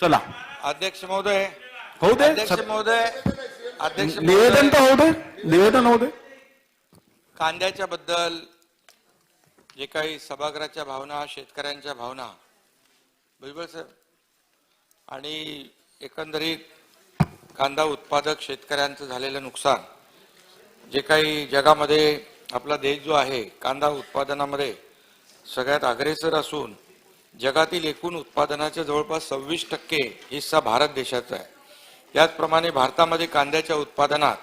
चला. अध्यक्ष महोदय. होऊ दे. अध्यक्ष महोदय. अध्यक्ष निवेदन महोदय, तर होऊ दे. निवेदन होऊ दे. कांद्याच्या बद्दल जे काही सभागृहाच्या भावना शेतकऱ्यांच्या भावना भुजबळ साहेब आणि एकंदरीत कांदा उत्पादक शेतकऱ्यांचं झालेलं नुकसान जे काही जगामध्ये आपला देश जो आहे कांदा उत्पादनामध्ये सगळ्यात अग्रेसर असून जगातील एकूण उत्पादनाच्या जवळपास सव्वीस टक्के हिस्सा भारत देशाचा आहे. त्याचप्रमाणे भारतामध्ये कांद्याच्या उत्पादनात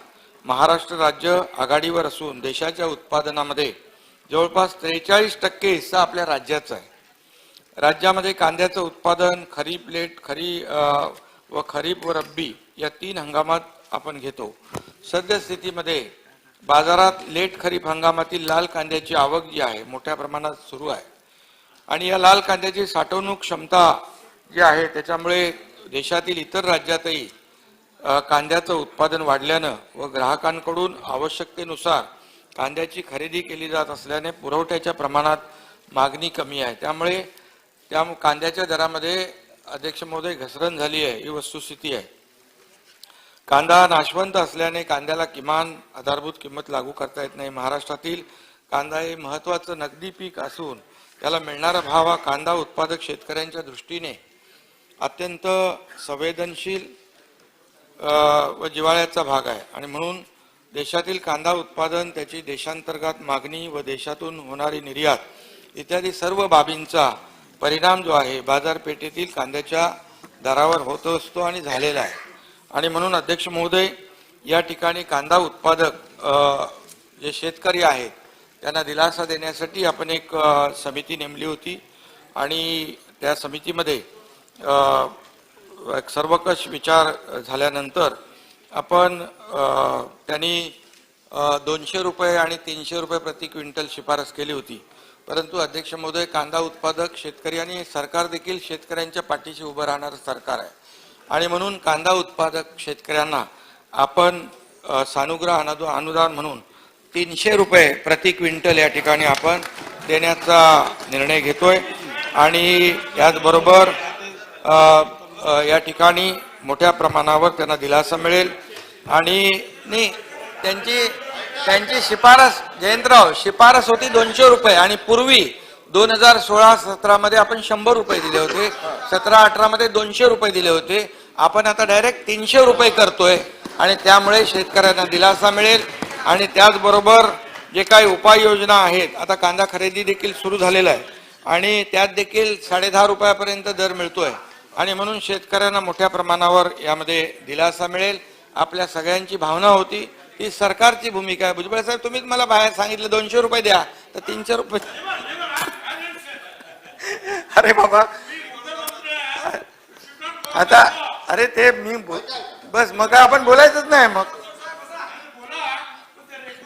महाराष्ट्र राज्य आघाडीवर असून देशाच्या उत्पादनामध्ये जवळपास त्रेचाळीस टक्के हिस्सा आपल्या राज्याचा आहे. राज्यामध्ये कांद्याचं उत्पादन खरीप लेट खरी व खरीप व रब्बी या तीन हंगामात आपण घेतो. सद्यस्थितीमध्ये बाजारात लेट खरीप हंगामातील लाल कांद्याची आवक जी आहे मोठ्या प्रमाणात सुरू आहे. आणि या लाल कांद्याची साठवणूक क्षमता जी आहे त्याच्यामुळे देशातील इतर राज्यातही कांद्याचं उत्पादन वाढल्यानं व ग्राहकांकडून आवश्यकतेनुसार कांद्याची खरेदी केली जात असल्याने पुरवठ्याच्या प्रमाणात मागणी कमी आहे. त्यामुळे त्या कांद्याच्या दरामध्ये अध्यक्ष महोदय घसरण झाली आहे ही वस्तुस्थिती आहे. कांदा नाशवंत असल्याने कांद्याला किमान आधारभूत किंमत लागू करता येत नाही. महाराष्ट्रातील कांदा हे महत्वाचं नगदी पीक असून त्याला मिळणारा भाव हा कांदा उत्पादक शेतकऱ्यांच्या दृष्टीने अत्यंत संवेदनशील व जिव्हाळ्याचा भाग आहे. आणि म्हणून देशातील कांदा उत्पादन त्याची देशांतर्गत मागणी व देशातून होणारी निर्यात इत्यादी सर्व बाबींचा परिणाम जो आहे बाजारपेठेतील कांद्याच्या दरावर होत असतो आणि झालेला आहे. आणि म्हणून अध्यक्ष महोदय या ठिकाणी कांदा उत्पादक जे शेतकरी आहेत त्यांना दिलासा देण्यासाठी आपण एक समिती नेमली होती. आणि त्या समितीमध्ये एक सर्वकष विचार झाल्यानंतर आपण त्यांनी दोनशे रुपये आणि तीनशे रुपये प्रति क्विंटल शिफारस केली होती. परंतु अध्यक्ष महोदय कांदा उत्पादक शेतकरी आणि सरकार देखील शेतकऱ्यांच्या पाठीशी उभं राहणारं सरकार आहे. आणि म्हणून कांदा उत्पादक शेतकऱ्यांना आपण सानुग्रह अनुदान म्हणून तीनशे रुपये प्रति क्विंटल या ठिकाणी आपण देण्याचा निर्णय घेतोय. आणि याचबरोबर या ठिकाणी मोठ्या प्रमाणावर त्यांना दिलासा मिळेल. आणि त्यांची त्यांची शिफारस जयंतराव शिफारस होती दोनशे रुपये आणि पूर्वी दोन हजार सोळा सतरामध्ये आपण शंभर रुपये दिले होते. सतरा अठरामध्ये दोनशे रुपये दिले होते. आपण आता डायरेक्ट तीनशे रुपये करतोय आणि त्यामुळे शेतकऱ्यांना दिलासा मिळेल. आणि त्याचबरोबर जे काही उपाययोजना आहेत आता कांदा खरेदी देखील सुरू झालेला आहे आणि त्यात देखील साडे दहा रुपयापर्यंत दर मिळतोय. आणि म्हणून शेतकऱ्यांना मोठ्या प्रमाणावर यामध्ये दिलासा मिळेल. आपल्या सगळ्यांची भावना होती. ती सरकारची भूमिका आहे. भुजबळ साहेब तुम्हीच मला बाहेर सांगितलं दोनशे रुपये द्या. तर तीनशे रुपये अरे बाबा. आता अरे ते मी बोल- बस मग आपण बोलायचंच नाही मग.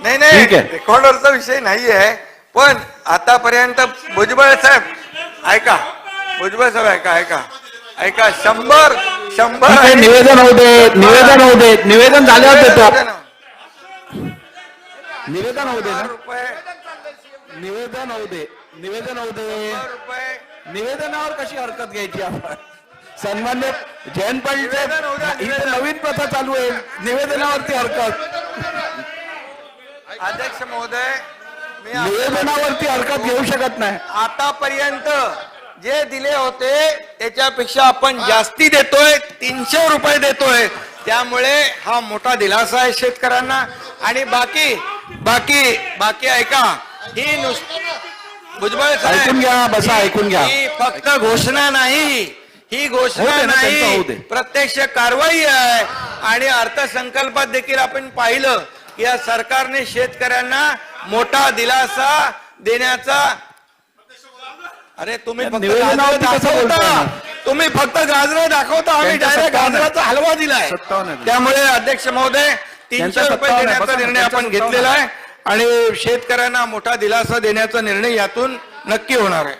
नाही नाही ठीक आहे. रेकॉर्डरचा विषय नाही आहे पण आतापर्यंत भुजबळ साहेब ऐका. भुजबळ साहेब ऐका ऐका. ऐका शंभर शंभर ठीक आहे आणि- निवेदन होऊ दे निवेदन होऊ दे. निवेदन झाल्यावर देतो निवेदन होऊ दे. ना. रुपये. निवेदन होऊ दे. निवेदन होऊ दे. रुपये. निवेदनावर कशी हरकत घ्यायची आपण? सन्मान्य जयंत पाटील निवेदन होऊ द्या, ही तर निवेदन. नवीन प्रथा चालू आहे. निवेदनावरती हरकत. अध्यक्ष महोदय मी निवेदनावरती हरकत घेऊ शकत नाही. आतापर्यंत जे दिले होते त्याच्यापेक्षा आपण जास्ती देतोय तीनशे रुपये देतोय. त्यामुळे हा मोठा दिलासा आहे शेतकऱ्यांना. आणि बाकी बाकी बाकी ऐका ही नुसती भुजबळ साहेब, ऐकून घ्या, बसा, ही- ऐकून घ्या. ही फक्त घोषणा नाही. ही घोषणा नाही. प्रत्यक्ष कारवाई आहे. आणि अर्थसंकल्पात देखील आपण पाहिलं या सरकारने शेतकऱ्यांना मोठा दिलासा देण्याचा अरे तुम्ही? तुम्ही फक्त गाजर दाखवता आम्ही डायरेक्ट. गाजराचा हलवा दिलाय. त्यामुळे अध्यक्ष महोदय तीनशे रुपये. देण्याचा निर्णय आपण घेतलेला आहे आणि शेतकऱ्यांना मोठा दिलासा देण्याचा निर्णय यातून नक्की होणार आहे